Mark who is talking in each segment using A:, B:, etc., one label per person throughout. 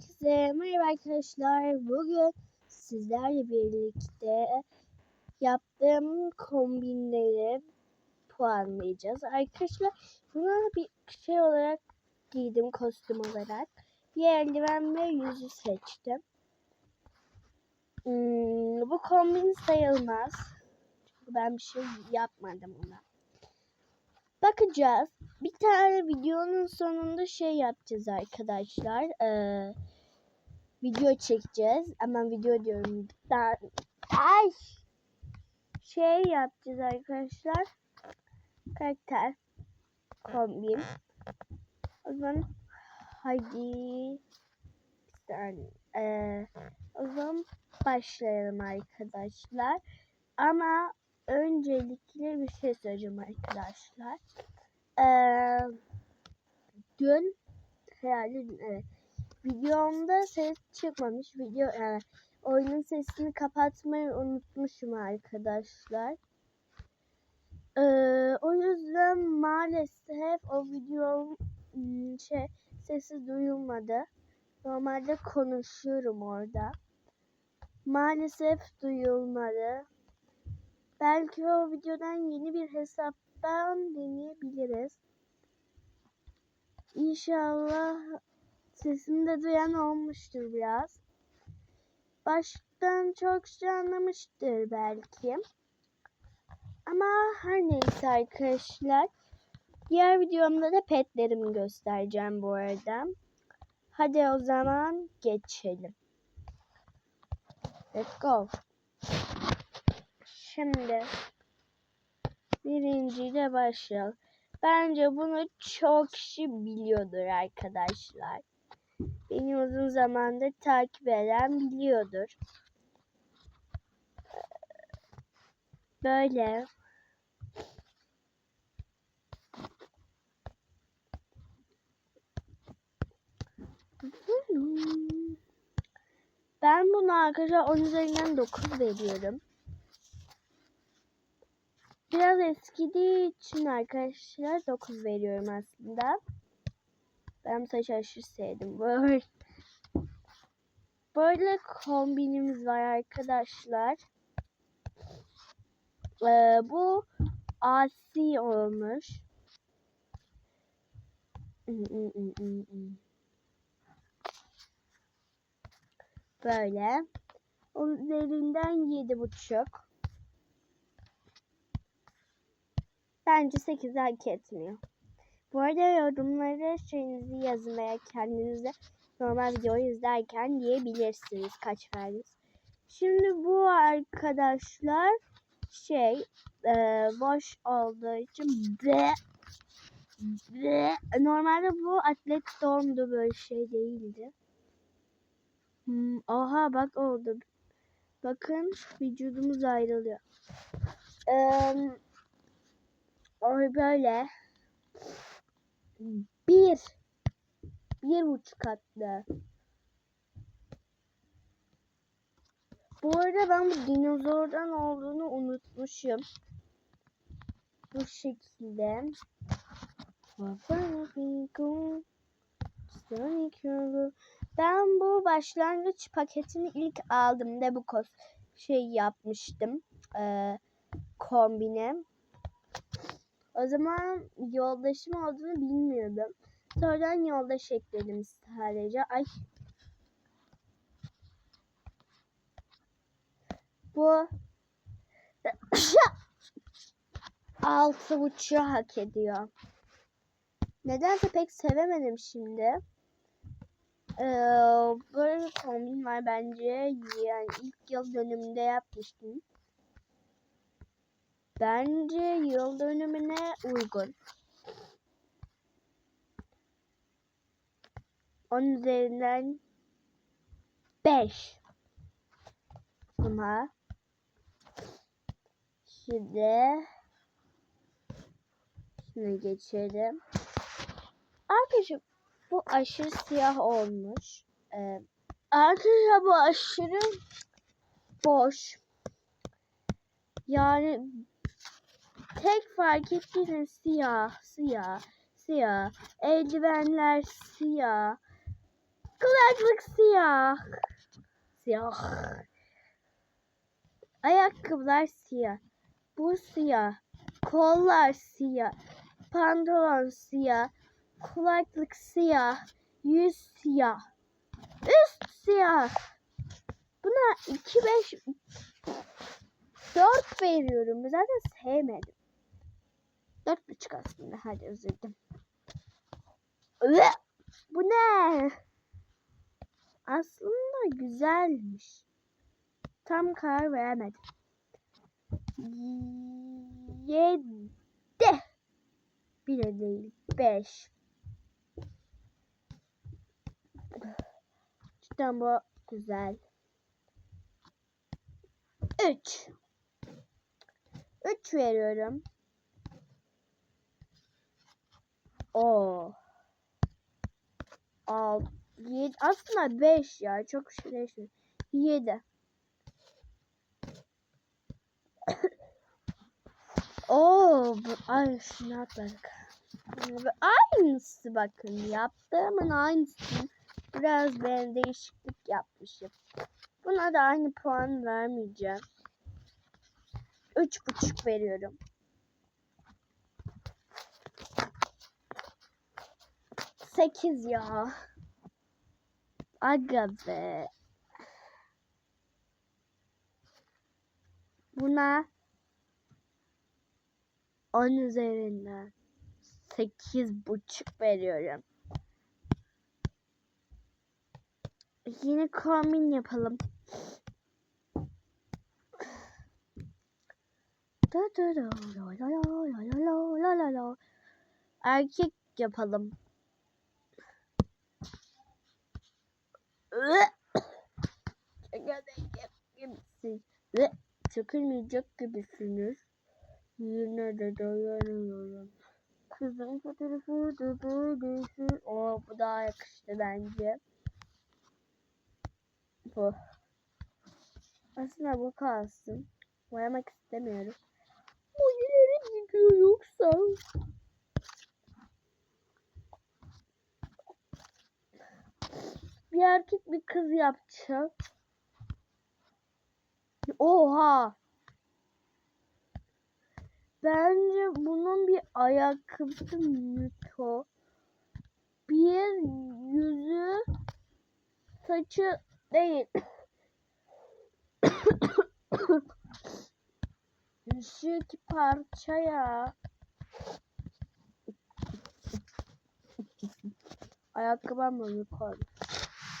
A: Herkese merhaba arkadaşlar. Bugün sizlerle birlikte yaptığım kombinleri puanlayacağız. Arkadaşlar bunu bir şey olarak giydim kostüm olarak. Bir eldiven ve yüzü seçtim. Hmm, bu kombin sayılmaz. Çünkü ben bir şey yapmadım ona. Bakacağız. Bir tane videonun sonunda şey yapacağız arkadaşlar. Ee, video çekeceğiz. Ama video diyorum. Ben, ay! Şey yapacağız arkadaşlar. Karakter. Kombin. O zaman hadi saniye. Ee, o zaman başlayalım arkadaşlar. Ama öncelikle bir şey söyleyeceğim arkadaşlar. Ee, dün herhalde evet. Videomda ses çıkmamış. Video yani oyunun sesini kapatmayı unutmuşum arkadaşlar. Ee, o yüzden maalesef o videom ım, şey sesi duyulmadı. Normalde konuşuyorum orada. Maalesef duyulmadı. Belki o videodan yeni bir hesaptan deneyebiliriz. İnşallah sesini de duyan olmuştur biraz. Baştan çok şey anlamıştır belki. Ama her neyse arkadaşlar. Diğer videomda da petlerimi göstereceğim bu arada. Hadi o zaman geçelim. Let's go. Şimdi birinciyle başlayalım. Bence bunu çok kişi biliyordur arkadaşlar. Beni uzun zamandır takip eden biliyordur. Böyle. Ben buna arkadaşlar 10 üzerinden 9 veriyorum. Biraz eskidiği için arkadaşlar 9 veriyorum aslında. Ben bu saçı aşırı sevdim. Böyle, böyle kombinimiz var arkadaşlar. Ee, bu asi olmuş. Böyle. Onun üzerinden yedi buçuk. Bence 8 hak etmiyor. Bu arada yorumlara şeyinizi yazın veya kendinize normal videoyu izlerken diyebilirsiniz kaç verdiniz. Şimdi bu arkadaşlar şey e, boş olduğu için ve ve normalde bu atlet doğumdu böyle şey değildi. Hmm, oha bak oldu. Bakın vücudumuz ayrılıyor. Oy böyle. Bir. Bir buçuk katlı. Bu arada ben bu dinozordan olduğunu unutmuşum. Bu şekilde. Ben bu başlangıç paketini ilk aldığımda bu kos şey yapmıştım. Ee, kombine. O zaman yoldaşım olduğunu bilmiyordum. Sonradan yoldaş ekledim sadece. Ay. Bu altı buçuğu hak ediyor. Nedense pek sevemedim şimdi. Ee, böyle bir kombin var bence. Yani ilk yıl dönümünde yapmıştım. Bence yıl dönümüne uygun. 10 üzerinden 5. Ama şimdi şunu geçelim. Arkadaşlar bu aşırı siyah olmuş. Ee, arkadaşlar bu aşırı boş. Yani tek fark ettiğim siyah, siyah, siyah. Eldivenler siyah. Kulaklık siyah. Siyah. Ayakkabılar siyah. Bu siyah. Kollar siyah. Pantolon siyah. Kulaklık siyah. Yüz siyah. Üst siyah. Buna 2 5 4 veriyorum. Zaten sevmedim. 4,5 aslında. Hadi. Üe! Bu ne? Aslında güzelmiş. Tam karar veremedim. Yedi. Bile değil. Beş. Cidden bu güzel. Üç. Üç veriyorum. O. Alt. Yedi. Aslında beş ya. Çok şey değişmiyor. Yedi. Oo, bu, ay şuna atladık. Aynısı bakın. Yaptığımın aynısı. Biraz ben değişiklik yapmışım. Buna da aynı puan vermeyeceğim. Üç buçuk veriyorum. Sekiz ya. Aga be. Buna 10 üzerinden 8 buçuk veriyorum. Yine kombin yapalım. Erkek yapalım. Gibisin. Çakılmayacak gibisiniz. Yine de dayanıyorum. Kızın fotoğrafı da böylesi. O bu daha yakıştı bence. Bu. Aslında bu kalsın. Boyamak istemiyorum. İleri gidiyor yoksa. Bir erkek bir kız yapacağım. Oha. Bence bunun bir ayakkabısı müto. Bir yüzü saçı değil. Şu iki parça ya. Ayakkabım mı yukarı?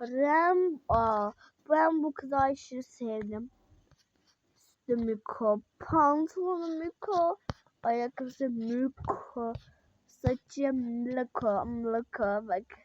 A: Rem, aa, ben bu kızı aşırı sevdim. Üstü Miko, pantolonu Miko, ayakkabısı Miko, saçı Miko, Miko bak.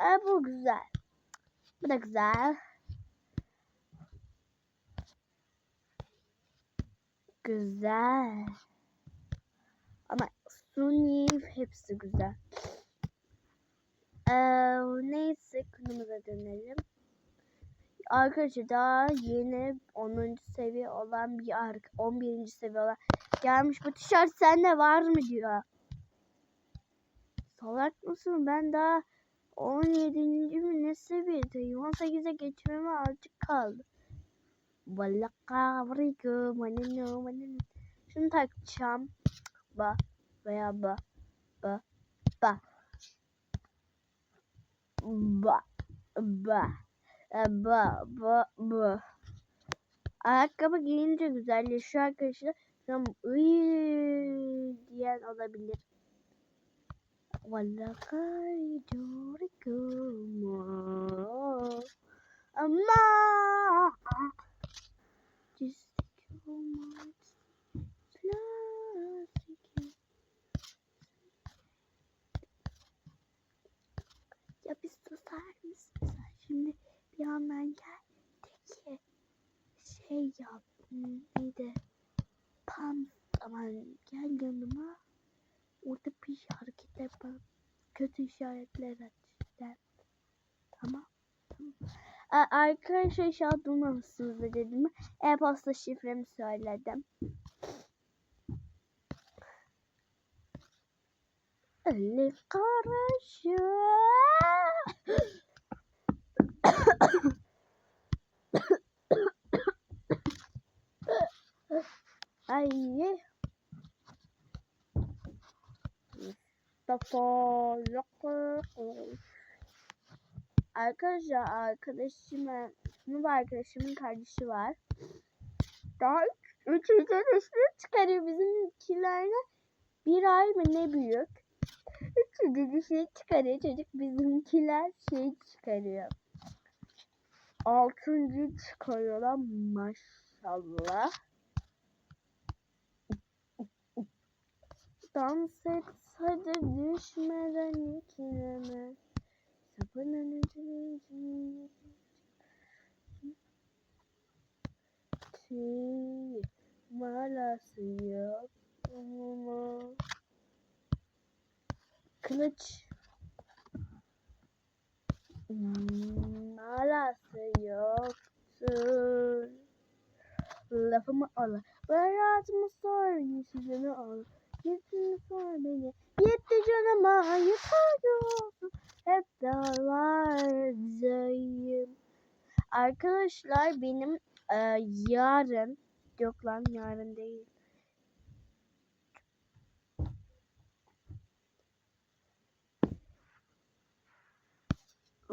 A: E, bu güzel. Bu da güzel. Güzel. Ama Suni hepsi güzel. Ee, neyse konumuza dönelim. Arkadaşlar daha yeni 10. seviye olan bir ark 11. seviye olan gelmiş bu tişört sende var mı diyor. Salak mısın? Ben daha 17. mi ne seviyedeyim? 18'e geçmeme azıcık kaldı. Valla kavriko manino manino. Şunu takacağım. Ba veya ba ba ba ba ba ba ba ba Ayakkabı giyince güzelleşiyor arkadaşlar. Tam diyen olabilir. Valla kaydoriko ama just Ya bir sen şimdi bir yandan gel de ki şey yap neydi pan aman gel yanıma. Orada bir hareket yapalım kötü işaretler işte. tamam arkadaşlar an duymamışsınız da dedim e-posta şifremi söyledim. Elif karışı Ay. Arkadaşlar arkadaşımın sınıf arkadaşımın kardeşi var. Daha üç üçüncü çıkarıyor bizimkilerden bir ay mı ne büyük. Üçüncü dişini çıkarıyor çocuk bizimkiler şey çıkarıyor. Altıncı çıkarıyorlar maşallah. Dans et hadi düşmeden ikileme. Ucunu Tüy malası yok ama Kılıç Hmm, Malası yoktur Lafımı al Beratımı sor Yüzünü al. Yüzünü sor beni. Yetti canıma yeter olsun. Hep dağlardayım Arkadaşlar benim e, yarın yok lan yarın değil.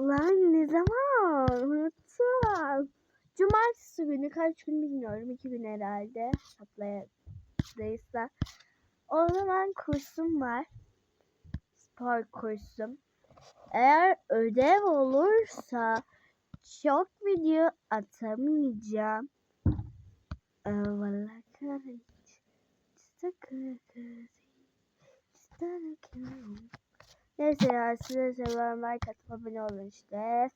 A: Lan ne zaman? Unuttum. Cumartesi günü kaç gün bilmiyorum. iki gün herhalde. Hesaplayadıysa. O zaman kursum var. Spor kursum. Eğer ödev olursa çok video atamayacağım. Vallahi kahretsin. Neyse ya size seviyorum. Like atıp abone olun işte.